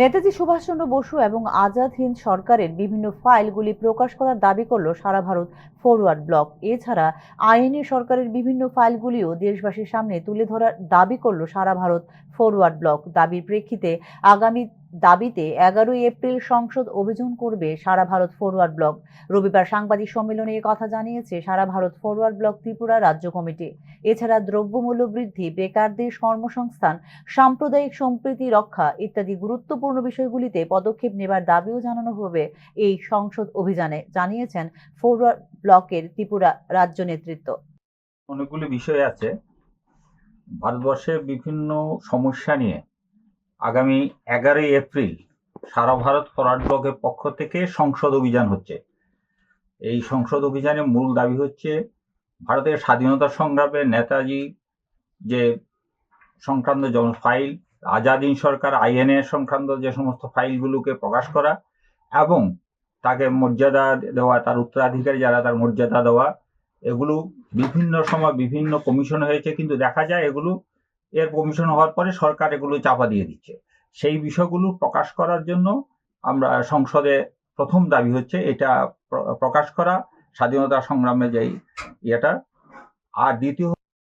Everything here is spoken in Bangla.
নেতাজি সুভাষচন্দ্র বসু এবং আজাদ হিন্দ সরকারের বিভিন্ন ফাইলগুলি প্রকাশ করার দাবি করল সারা ভারত ফরওয়ার্ড ব্লক। এছাড়া আইনি সরকারের বিভিন্ন ফাইলগুলিও দেশবাসীর সামনে তুলে ধরার দাবি করল সারা ভারত ফরওয়ার্ড ব্লক। দাবির প্রেক্ষিতে আগামী দাবিতে এগারোই এপ্রিল সংসদ অভিযান করবে সারা ভারত ফরওয়ার্ড ব্লক। রবিবার সাংবাদিক সম্মেলনে এ কথা জানিয়েছে সারা ভারত ফরওয়ার্ড ব্লক ত্রিপুরা রাজ্য কমিটি। এছাড়া দ্রব্যমূল্য বৃদ্ধি, বেকারদের কর্মসংস্থান, সাম্প্রদায়িক সম্প্রীতি রক্ষা ইত্যাদি গুরুত্বপূর্ণ বিষয়গুলিতে পদক্ষেপ নেবার দাবিও জানানো হবে এই সংসদ অভিযানে, জানিয়েছেন ফরওয়ার্ড ব্লকের ত্রিপুরা রাজ্য নেতৃত্ব। অনেকগুলি বিষয় আছে। ভারতবর্ষের বিভিন্ন সমস্যা নিয়ে আগামী এগারোই এপ্রিল সারা ভারত ফরওয়ার্ড ব্লকের পক্ষ থেকে সংসদ অভিযান হচ্ছে। এই সংসদ অভিযানের মূল দাবি হচ্ছে ভারতের স্বাধীনতা সংগ্রামে নেতাজি যে সংক্রান্ত যেমন ফাইল, আজাদিন সরকার, আইএনএ সংক্রান্ত যে সমস্ত ফাইলগুলোকে প্রকাশ করা এবং তাকে মর্যাদা দেওয়া, তার উত্তরাধিকারী যারা, তার মর্যাদা দেওয়া, এগুলো বিভিন্ন সময় বিভিন্ন কমিশন হয়েছে, কিন্তু দেখা যায় এগুলো এর কমিশন হওয়ার পরে সরকার এগুলো চাপা দিয়ে দিচ্ছে। সেই বিষয়গুলো প্রকাশ করার জন্য আমরা সংসদে প্রথম দাবি হচ্ছে এটা প্রকাশ করা, স্বাধীনতা সংগ্রামে যেই ইয়েটা। আর দ্বিতীয়